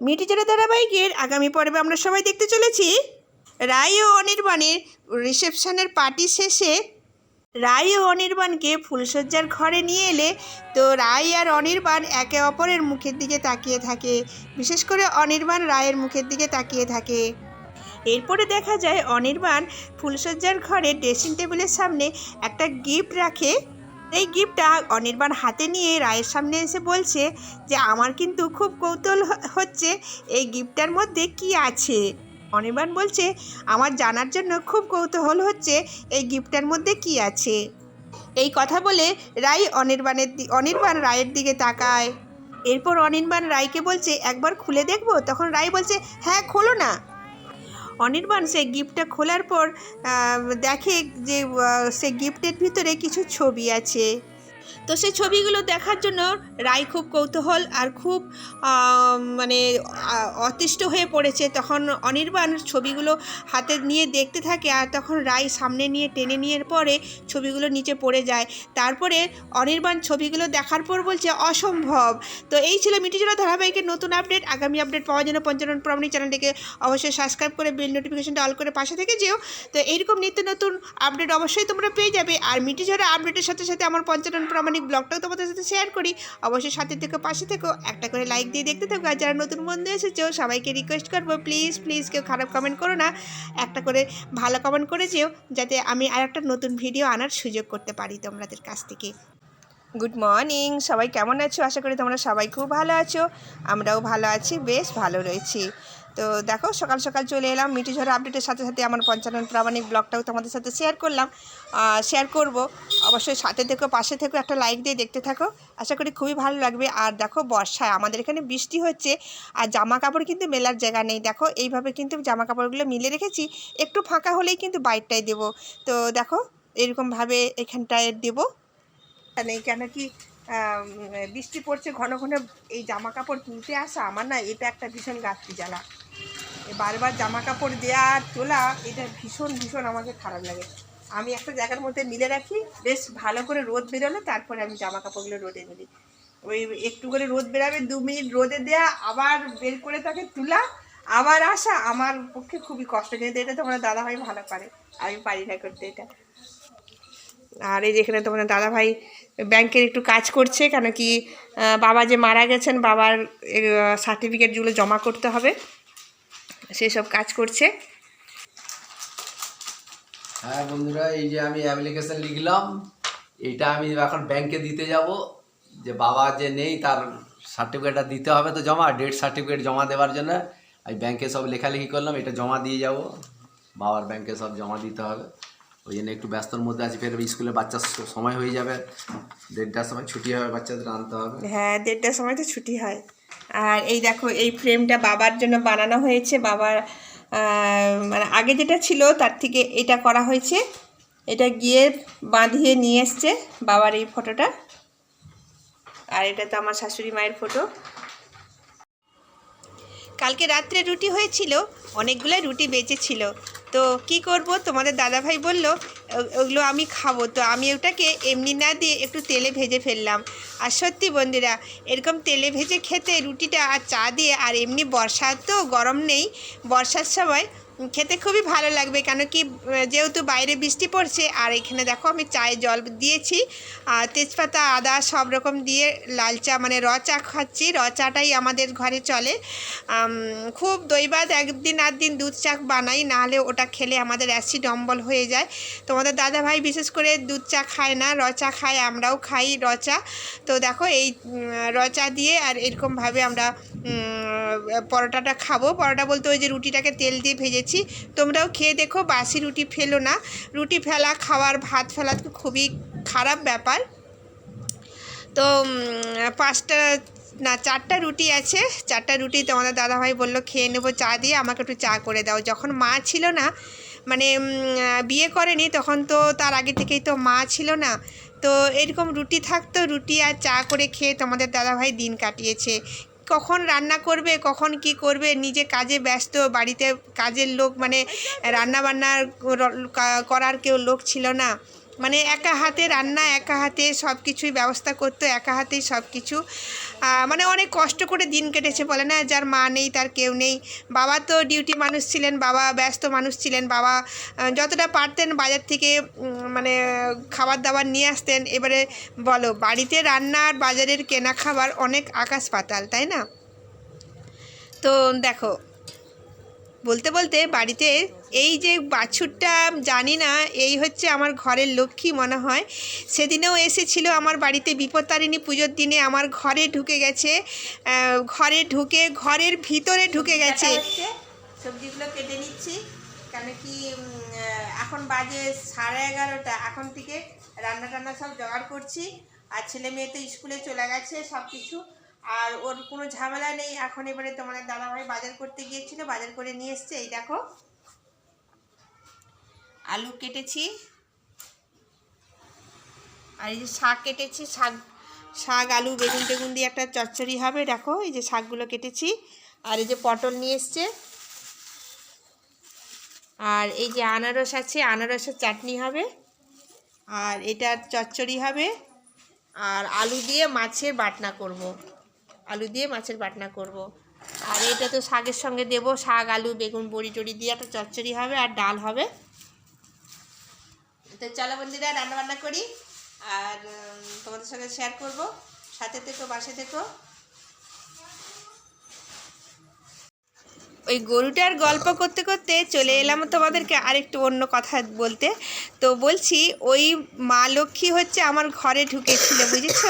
মিটিজোড়া ধারাবাহিকের আগামী পর্বে আমরা সবাই দেখতে চলেছি। রায় ও অনির্বাণের রিসেপশনের পার্টি শেষে রায় ও অনির্বাণকে ফুলসজ্জার ঘরে নিয়ে এলে তো রায় আর অনির্বাণ একে অপরের মুখের দিকে তাকিয়ে থাকে। বিশেষ করে অনির্বাণ রায়ের মুখের দিকে তাকিয়ে থাকে। এরপরে দেখা যায়, অনির্বাণ ফুলসজ্জার ঘরে ড্রেসিং টেবিলের সামনে একটা গিফট রাখে। এই গিফটটা অনির্বাণ হাতে নিয়ে রায়ের সামনে এসে বলছে যে, আমার কিন্তু খুব কৌতূহল হচ্ছে এই গিফটটার মধ্যে কি আছে? অনির্বাণ বলছে, আমার জানার জন্য খুব কৌতূহল হচ্ছে এই গিফটটার মধ্যে কি আছে? এই কথা বলে রাই অনির্বাণের অনির্বাণ রায়ের দিকে তাকায়। এরপর অনির্বাণ রায়কে বলছে, একবার খুলে দেখব? তখন রায় বলছে হ্যাঁ খোলো না। অনির্বাণ সেই গিফটটা খোলার পর দেখে যে সে গিফটের ভিতরে কিছু ছবি আছে। তো সেই ছবিগুলো দেখার জন্য রায় খুব কৌতূহল আর খুব মানে অতিষ্ঠ হয়ে পড়েছে। তখন অনির্বাণ ছবিগুলো হাতে নিয়ে দেখতে থাকে আর তখন রায় সামনে নিয়ে টেনে নিয়ে পরে ছবিগুলো নিচে পড়ে যায়। তারপরে অনির্বাণ ছবিগুলো দেখার পর বলছে, অসম্ভব! তো এই ছিল মিটিজোড়া ধারাবাহিকের নতুন আপডেট। আগামী আপডেট পাওয়ার জন্য পঞ্চানন প্রামাণিক চ্যানেলটিকে অবশ্যই সাবস্ক্রাইব করে বেল নোটিফিকেশনটা অল করে পাশে থেকে যেও। তো এইরকম নিত্য নতুন আপডেট অবশ্যই তোমরা পেয়ে যাবে। আর মিটিজোড়া আপডেটের সাথে সাথে আমার পঞ্চানন প্রামাণিক ব্লগটাও তোমাদের সাথে শেয়ার করি। অবশ্যই সাথে থেকে, পাশে থেকো, একটা করে লাইক দিয়ে দেখতে থাকো। আর যারা নতুন বন্ধু এসেছ, সবাইকে রিকোয়েস্ট করব। প্লিজ প্লিজ কেউ খারাপ কমেন্ট করো না। একটা করে ভালো কমেন্ট করে যেও, যাতে আমি আর একটা নতুন ভিডিও আনার সুযোগ করতে পারি তোমাদের কাছ থেকে। গুড মর্নিং সবাই কেমন আছো? আশা করি তোমরা সবাই খুব ভালো আছো। আমরাও ভালো আছি, বেশ ভালো রয়েছি। তো দেখো, সকাল সকাল চলে এলাম। মিটি ঝড় আপডেটের সাথে সাথে আমার পঞ্চানন প্রামাণিক ব্লগটাও তোমাদের সাথে শেয়ার করলাম। শেয়ার করব। অবশ্যই সাথে থেকো, পাশে থেকো, একটা লাইক দিয়ে দেখতে থাকো। আশা করি খুবই ভালো লাগবে। আর দেখো, বর্ষায় আমাদের এখানে বৃষ্টি হচ্ছে। আর জামা কাপড় কিন্তু মেলার জায়গা নেই। দেখো, এইভাবে কিন্তু জামা কাপড়গুলো মিলে রেখেছি। একটু ফাঁকা হলেই কিন্তু বাইরটায় দেবো। তো দেখো, এরকমভাবে এখানটায় দেবো। কেন কি বৃষ্টি পড়ছে, ঘন ঘন এই জামা কাপড় তুলতে আসা আমার না, এটা একটা ভীষণ গাছটি জ্বালা বারবার জামা কাপড় দেওয়া তোলা, এটা ভীষণ ভীষণ আমাকে খারাপ লাগে। আমি একটা জায়গার মধ্যে মিলে রাখি, বেশ ভালো করে রোদ বেরোলে তারপরে আমি জামা কাপড়গুলো রোদে মিলি। ওই একটু করে রোদ বেরাবে, দু মিনিট রোদে দেয়া, আবার বের করে তাকে তোলা, আবার আসা, আমার পক্ষে খুবই কষ্ট, কিন্তু এটা তোমরা দাদাভাই ভালো পারে আমি পারি না করতে এটা। আর এই যেখানে তোমাদের দাদাভাই ব্যাংকের একটু কাজ করছে, কেন কি বাবা যে মারা গেছেন, বাবার সার্টিফিকেটগুলো জমা করতে হবে সেসব কাজ করছে। হ্যাঁ বন্ধুরা, এই যে আমি অ্যাপ্লিকেশন লিখলাম, এটা আমি এখন ব্যাংকে দিতে যাব। যে বাবা যে নেই, তার সার্টিফিকেটটা দিতে হবে তো জমা ডেট সার্টিফিকেট জমা দেওয়ার জন্য। আমি ব্যাংকে সব লেখালেখি করলাম, এটা জমা দিয়ে যাব। বাবার ব্যাংকে সব জমা দিতে হবে। ওই জন্য একটু ব্যস্তর মধ্যে আছি, ফের স্কুলে বাচ্চার সময় হয়ে যাবে। দেড়টার সময় ছুটি হবে, বাচ্চাদের আনতে হবে। হ্যাঁ দেড়টার সময় তো ছুটি হয়। আর এই দেখো, এই ফ্রেমটা বাবার জন্য বানানো হয়েছে। বাবার মানে আগে যেটা ছিল, তার থেকে এটা করা হয়েছে। এটা গিয়ে বাঁধিয়ে নিয়ে এসছে বাবার এই ফটোটা আর এটা তো আমার শাশুড়ি মায়ের ফটো কালকে রাত্রে রুটি হয়েছিল, অনেকগুলো রুটি বেঁচেছিল। তো কি করব? তোমাদের দাদাভাই বলল ওগুলো আমি খাব। তো আমি ওটাকে এমনি না দিয়ে একটু তেলে ভেজে ফেললাম। আর সত্যি বন্ধুরা, এরকম তেলে ভেজে খেতে রুটিটা আর চা দিয়ে, আর এমনি বর্ষা তো গরম নেই, বর্ষার সময় খেতে খুবই ভালো লাগবে, কেন কি যেহেতু বাইরে বৃষ্টি পড়ছে, আর এখানে দেখো আমি চায়ে জল দিয়েছি, আর তেজপাতা, আদা সব রকম দিয়ে লাল চা মানে র চা খাচ্ছি, র চাটাই আমাদের ঘরে চলে। খুব দইবাদ, একদিন আর দিন দুধ চা বানাই নাহলে ওটা খেলে আমাদের অ্যাসিড অম্বল হয়ে যায়। তোমাদের দাদা ভাই বিশেষ করে দুধ চা খায় না, র চা খায়, আমরাও খাই র চা। তো দেখো এই র চা দিয়ে আর এরকমভাবে আমরা পরোটাটা খাব। পরোটা বলতে ওই যে রুটিটাকে তেল দিয়ে ভেজেছি তোমরাও খেয়ে দেখো, বাসি রুটি ফেলো না। রুটি ফেলা, খাওয়ার ভাত ফেলা তো খুবই খারাপ ব্যাপার। তো পাঁচটা, না, চারটা রুটি আছে। চারটা রুটি তোমাদের দাদাভাই বলল, খেয়ে নেব, চা দিয়ে আমাকে একটু চা করে দাও। যখন মা ছিল না মানে বিয়ে করেনি, তখন তো তার আগে থেকেই তো মা ছিল না। তো এরকম রুটি থাকতো, রুটি আর চা করে খেয়ে তোমাদের দাদাভাই দিন কাটিয়েছে। কখন রান্না করবে, কখন কি করবে, নিজে কাজে ব্যস্ত, বাড়িতে কাজের লোক মানে রান্না বান্নার করার কেউ লোক ছিল না। মানে একা হাতে রান্না, একা হাতে সব কিছুই ব্যবস্থা করতো, একা হাতেই সব কিছু মানে অনেক কষ্ট করে দিন কেটেছে বলে না? যার মা নেই, তার কেউ নেই। বাবা তো ডিউটি মানুষ ছিলেন, বাবা ব্যস্ত মানুষ ছিলেন, বাবা যতটা পারতেন বাজার থেকে মানে খাবার দাবার নিয়ে আসতেন। এবারে বলো, বাড়িতে রান্না আর বাজারের কেনা খাবার অনেক আকাশ পাতাল, তাই না? তো দেখো বলতে বলতে বাড়িতে এই যে বাছুরটা জানি না এই হচ্ছে আমার ঘরের লক্ষ্মী মনে হয়। সেদিনেও এসেছিল আমার বাড়িতে বিপত্তারিণী পুজোর দিনে আমার ঘরে ঢুকে গেছে ঘরে ঢুকে ঘরের ভিতরে ঢুকে গেছে। সবজিগুলো কেটে নিচ্ছি কেন কি এখন বাজে সাড়ে এগারোটা। এখন থেকে রান্না টান্না সব জোগাড় করছি। আর ছেলে মেয়ে তো স্কুলে চলে গেছে সব কিছু আর ওর কোনো ঝামেলা নেই। এখন এবারে তোমাদের দাদাভাই বাজার করতে গিয়েছিল, বাজার করে নিয়ে এসছে, এই দেখো। আলু কেটেছি। আর এই যে শাক কেটেছি, শাক শাক, আলু, বেগুন টেগুন দিয়ে একটা চচ্চড়ি হবে, দেখো, এই যে শাকগুলো কেটেছি। আর এই যে পটল নিয়ে এসছে। আর এই যে আনারস আছে, আনারসের চাটনি হবে। আর এটা চচ্চড়ি হবে। আর আলু দিয়ে মাছের বাটনা করব। আলু দিয়ে মাছের বাটনা করব। আর এটা তো শাকের সঙ্গে দেব, শাক, আলু, বেগুন, বড়ি টড়ি দিয়ে একটা চচ্চড়ি হবে আর ডাল হবে। তো চলো বন্ধুরা রান্না বান্না করি। আর তোমাদের সঙ্গে শেয়ার করব। সাথে থেকো বাসে থেকো। ওই গরুটার গল্প করতে করতে চলে এলাম তোমাদেরকে আরেকটু অন্য কথা বলতে। তো বলছি, ওই মা লক্ষ্মী হচ্ছে আমার ঘরে ঢুকেছিল, বুঝেছ?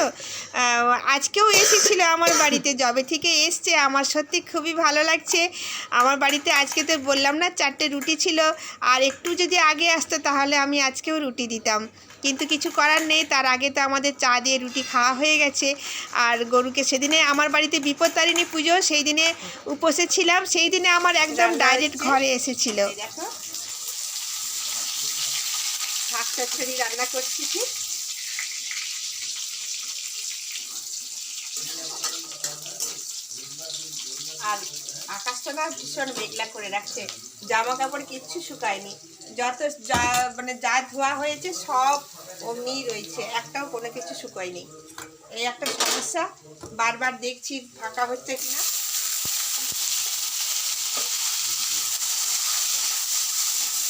আজকেও এসেছিল আমার বাড়িতে জবে থেকে এসছে, আমার সত্যি খুবই ভালো লাগছে। আমার বাড়িতে আজকে তো বললাম না, চারটে রুটি ছিল, আর একটু যদি আগে আসতো তাহলে আমি আজকেও রুটি দিতাম। কিন্তু কিছু করার নেই। তার আগে তো আমাদের চা দিয়ে রুটি খাওয়া হয়ে গেছে। আর গরুকে সেদিনে আমার বাড়িতে বিপত্তারিণী পুজো সেই দিনে উপসে ছিলাম। সেই দিনে আমার একদম ডাইরেক্ট ঘরে এসেছিল। দেখো। শাক চচ্চড়ি রান্না করছি আর আকাশটা না ভীষণ মেঘলা করে রাখছে। জামা কাপড় কিচ্ছু শুকায়নি। যত যা মানে যা ধোয়া হয়েছে সব অমনি রয়েছে। একটাও কোনো কিছু শুকায়নি। এই একটা সমস্যা। বারবার দেখছি ফাঁকা হচ্ছে কিনা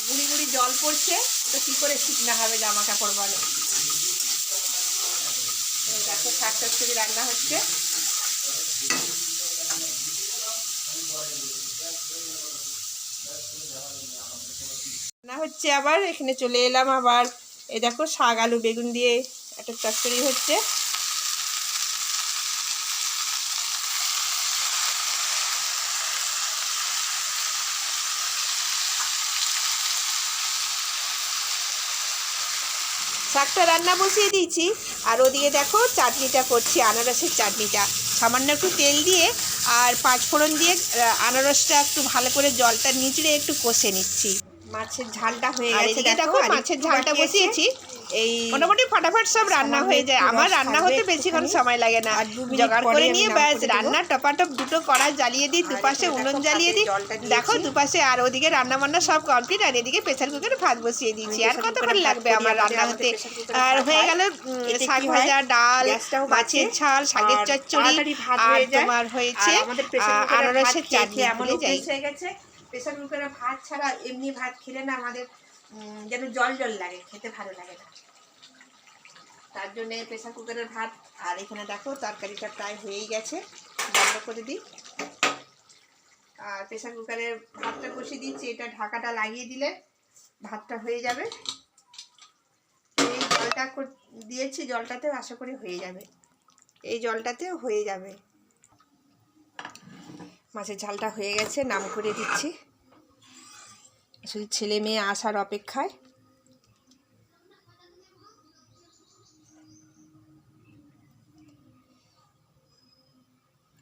গুড়ি গুড়ি জল পড়ছে, তো কী করে শুকনা হবে জামা কাপড় বলে? দেখো শাক চচ্চড়ি রান্না হচ্ছে। না হচ্ছে আবার, এখানে চলে এলাম আবার। এই দেখো, শাক, আলু, বেগুন দিয়ে একটা চচ্চড়ি হচ্ছে। শাকটা রান্না বসিয়ে দিয়েছি। আর ওদিকে দেখো, চাটনিটা করছি, আনারসের চাটনিটা। সামান্য একটু তেল দিয়ে আর পাঁচফোড়ন দিয়ে আনারসটা একটু ভালো করে জলটা নিচড়ে একটু কষে নিচ্ছি। মাছের ঝালটা হয়ে গেছে দেখো মাছের ঝালটা বসিয়েছি। এই মোটামুটি ফটাফট সব রান্না হয়ে যায়। আমার রান্না হতে বেশিক্ষণ সময় লাগে না। জোগাড় করে নিয়ে ব্যাস রান্না টপাটপ দুটো কড়া জ্বালিয়ে দিই দুপাশে উনুন জ্বালিয়ে দিই। দেখো দুপাশে আর ওদিকে রান্না বান্না সব কমপ্লিট আর এদিকে প্রেসার কুকারে ভাত বসিয়ে দিয়েছি। আর কতক্ষণ লাগবে আমার রান্না হতে? আর হয়ে। গেল শাক ভাজা ডাল মাছের ঝাল শাকের চচ্চড়ি আর তোমার হয়েছে আনারসের চাটনি এমন হয়ে গেছে। প্রেসার কুকারে ভাত ছাড়া এমনি ভাত খেলে না আমাদের যেন জল জল লাগে, খেতে ভালো লাগে না। তার জন্য প্রেসার কুকারের ভাত, আর এখানে দেখো তরকারিটা প্রায় হয়েই গেছে, বন্ধ করে দিই। আর প্রেসার কুকারের ভাতটা বসিয়ে দিচ্ছি, এটা ঢাকাটা লাগিয়ে দিলে ভাতটা হয়ে যাবে। এই জলটা দিয়েছি জলটাতেও, আশা করি হয়ে যাবে। এই জলটাতেও হয়ে যাবে। মাছের ঝালটা হয়ে গেছে, নাম করে দিচ্ছি। শুধু ছেলে মেয়ে আসার অপেক্ষায়।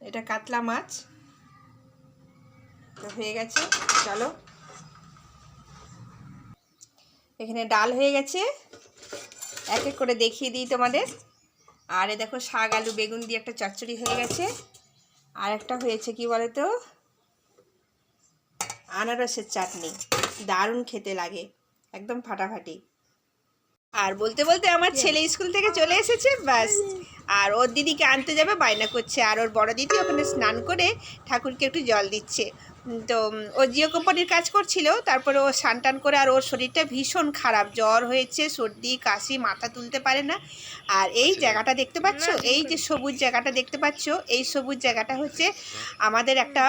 এটা কাতলা মাছ। তো হয়ে গেছে, চলো। এখানে ডাল হয়ে গেছে। এক এক করে দেখিয়ে দিই তোমাদের। আর এ দেখো শাক, আলু, বেগুন দিয়ে একটা চচ্চড়ি হয়ে গেছে। আর একটা হয়েছে কি বলে তো আনারসের চাটনি। দারুণ খেতে লাগে। একদম ফাটাফাটি। আর বলতে বলতে আমার ছেলে স্কুল থেকে চলে এসেছে, ব্যাস। আর ওর দিদিকে আনতে যাবে, বায়না করছে। আর ওর বড় দিদি ওখানে স্নান করে ঠাকুরকে একটু জল দিচ্ছে। তো ও জিও কোম্পানির কাজ করছিল তারপরে ও টান করে আর ওর শরীরটা ভীষণ খারাপ। জ্বর হয়েছে সর্দি কাশি মাথা তুলতে পারে না। আর এই জায়গাটা দেখতে পাচ্ছ? এই যে সবুজ জায়গাটা দেখতে পাচ্ছ? এই সবুজ জায়গাটা হচ্ছে আমাদের একটা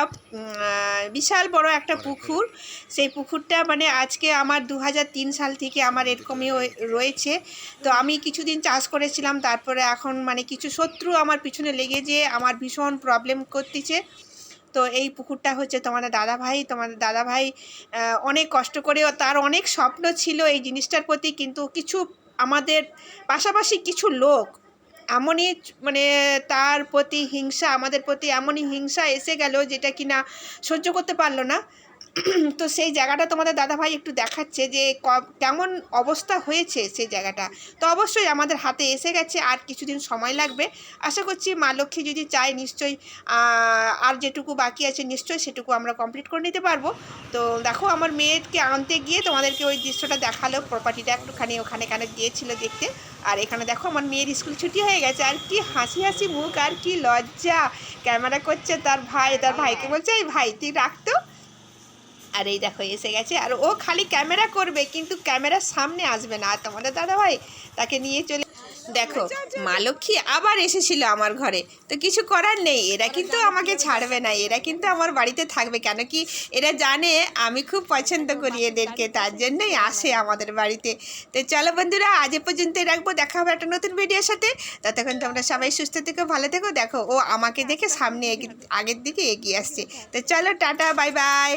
বিশাল বড় একটা পুকুর। সেই পুকুরটা মানে আজকে আমার দু হাজার তিন সাল থেকে আমার এরকমই রয়েছে। তো আমি কিছুদিন চাষ করেছিলাম তারপরে এখন মানে কিছু শত্রু আমার পিছনে লেগে যেয়ে আমার ভীষণ প্রবলেম করতেছে। তো এই পুকুরটা হচ্ছে তোমাদের দাদা ভাই তোমাদের দাদা ভাই অনেক কষ্ট করে তার অনেক স্বপ্ন ছিল এই জিনিসটার প্রতি, কিন্তু কিছু আমাদের পাশাপাশি কিছু লোক এমনই মানে তার প্রতি হিংসা, আমাদের প্রতি এমনই হিংসা এসে গেল যেটা কিনা সহ্য করতে পারল না। তো সেই জায়গাটা তোমাদের দাদাভাই একটু দেখাচ্ছে যে কেমন অবস্থা হয়েছে সেই জায়গাটা। তো অবশ্যই আমাদের হাতে এসে গেছে, আর কিছুদিন সময় লাগবে। আশা করছি মা লক্ষ্মী যদি চায় নিশ্চয়ই আর যেটুকু বাকি আছে নিশ্চয়ই সেটুকু আমরা কমপ্লিট করে নিতে পারব। তো দেখো আমার মেয়েকে আনতে গিয়ে তোমাদেরকে ওই দৃশ্যটা দেখাল প্রপার্টিটা একটুখানি ওখানে এখানে গিয়েছিল দেখতে। আর এখানে দেখো আমার মেয়ের স্কুল ছুটি হয়ে গেছে, আর কি হাসি হাসি মুখ, আর কি লজ্জা। ক্যামেরা করছে তার ভাই, তার ভাইকে বলছে, এই ভাই, তুই রাখতো আর এই দেখো, এসে গেছে। আর ও খালি ক্যামেরা করবে, কিন্তু ক্যামেরার সামনে আসবে না। আর তোমাদের দাদা ভাই তাকে নিয়ে চলে দেখো, মা লক্ষ্মী আবার এসেছিল আমার ঘরে। তো কিছু করার নেই, এরা কিন্তু আমাকে ছাড়বে না, এরা কিন্তু আমার বাড়িতে থাকবে। কেন কি এরা জানে আমি খুব পছন্দ করি এদেরকে, তার জন্যই আসে আমাদের বাড়িতে। তো চলো বন্ধুরা, আজ পর্যন্তই রাখব। দেখা হবে একটা নতুন ভিডিওর সাথে। ততক্ষণ তোমরা সবাই সুস্থ থেকো, ভালো থেকো। দেখো, ও আমাকে দেখে সামনে আগের দিকে এগিয়ে আসছে। তো চলো, টাটা বাই বাই